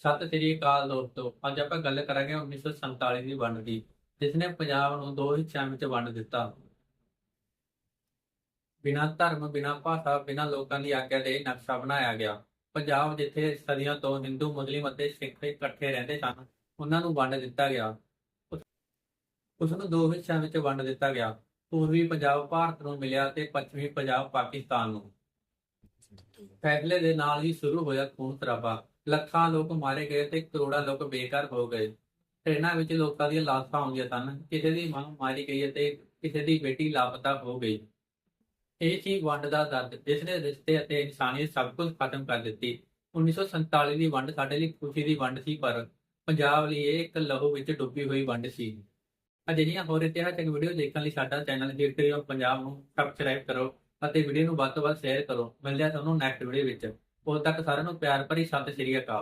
ਸਤਿ ਸ੍ਰੀ ਅਕਾਲ ਦੋਸਤੋ। ਅੱਜ ਆਪਾਂ ਗੱਲ ਕਰਾਂਗੇ 1947 ਦੀ ਵੰਡ ਦੀ ਜਿਸ ਨੇ ਪੰਜਾਬ ਨੂੰ ਦੋ ਹਿੱਸਿਆਂ ਵਿੱਚ ਵੰਡ ਦਿੱਤਾ। ਬਿਨਾਂ ਧਰਮ, ਬਿਨਾਂ ਭਾਸ਼ਾ, ਬਿਨਾਂ ਲੋਕਾਂ ਦੀ ਆਗਿਆ ਦੇ ਨਕਸ਼ਾ ਬਣਾਇਆ ਗਿਆ। ਪੰਜਾਬ ਜਿੱਥੇ ਸਦੀਆਂ ਤੋਂ ਹਿੰਦੂ, ਮੁਸਲਿਮ ਅਤੇ ਸਿੱਖ ਇਕੱਠੇ ਰਹਿੰਦੇ ਸਨ, ਉਹਨਾਂ ਨੂੰ ਵੰਡ ਦਿੱਤਾ ਗਿਆ। ਉਸ- ਨੂੰ ਦੋ ਹਿੱਸਿਆਂ ਵਿੱਚ ਵੰਡ ਦਿੱਤਾ ਗਿਆ। ਪੂਰਬੀ ਪੰਜਾਬ ਭਾਰਤ ਨੂੰ ਮਿਲਿਆ ਤੇ ਪੱਛਮੀ ਪੰਜਾਬ ਪਾਕਿਸਤਾਨ ਨੂੰ। ਫੈਸਲੇ ਦੇ ਨਾਲ ਹੀ ਸ਼ੁਰੂ ਹੋਇਆ ਖੂਨ ਖਰਾਬਾ ਲੱਖਾਂ ਲੋਕ ਮਾਰੇ ਗਏ ਤੇ ਕਰੋੜਾਂ ਲੋਕ ਬੇਘਰ ਹੋ ਗਏ। ਟ੍ਰੇਨਾਂ ਵਿੱਚ ਲੋਕਾਂ ਦੀਆਂ ਲਾਸ਼ਾਂ ਆਉਂਦੀਆਂ ਸਨ। ਕਿਸੇ ਦੀ ਮਾਂ ਮਾਰੀ ਗਈ ਅਤੇ ਕਿਸੇ ਦੀ ਬੇਟੀ ਲਾਪਤਾ ਹੋ ਗਈ। ਇਹ ਸੀ ਵੰਡ ਦਾ ਦਰਦ, ਜਿਸ ਨੇ ਰਿਸ਼ਤੇ ਅਤੇ ਇਨਸਾਨੀਅਤ ਸਭ ਕੁਝ ਖਤਮ ਕਰ ਦਿੱਤੀ। 1947 ਦੀ ਵੰਡ ਸਾਡੇ ਲਈ ਖੁਸ਼ੀ ਦੀ ਵੰਡ ਸੀ, ਪਰ ਪੰਜਾਬ ਲਈ ਇਹ ਇੱਕ ਲਹੂ ਵਿੱਚ ਡੁੱਬੀ ਹੋਈ ਵੰਡ ਸੀ। ਅਜਿਹੀਆਂ ਹੋਰ ਇਤਿਹਾਸਕ ਵੀਡੀਓ ਦੇਖਣ ਲਈ ਸਾਡਾ ਚੈਨਲ ਹਿਸਟਰੀ ਆਫ ਪੰਜਾਬ ਨੂੰ ਸਬਸਕ੍ਰਾਈਬ ਕਰੋ ਅਤੇ ਵੀਡੀਓ ਨੂੰ ਵੱਧ ਤੋਂ ਵੱਧ ਸ਼ੇਅਰ ਕਰੋ। ਮਿਲਦੇ ਹਾਂ ਤੁਹਾਨੂੰ ਨੈਕਸਟ ਵੀਡੀਓ ਵਿੱਚ। ਉਦੋਂ ਤੱਕ ਸਾਰਿਆਂ ਨੂੰ ਪਿਆਰ ਭਰੀ ਸਤਿ ਸ਼੍ਰੀ ਅਕਾਲ।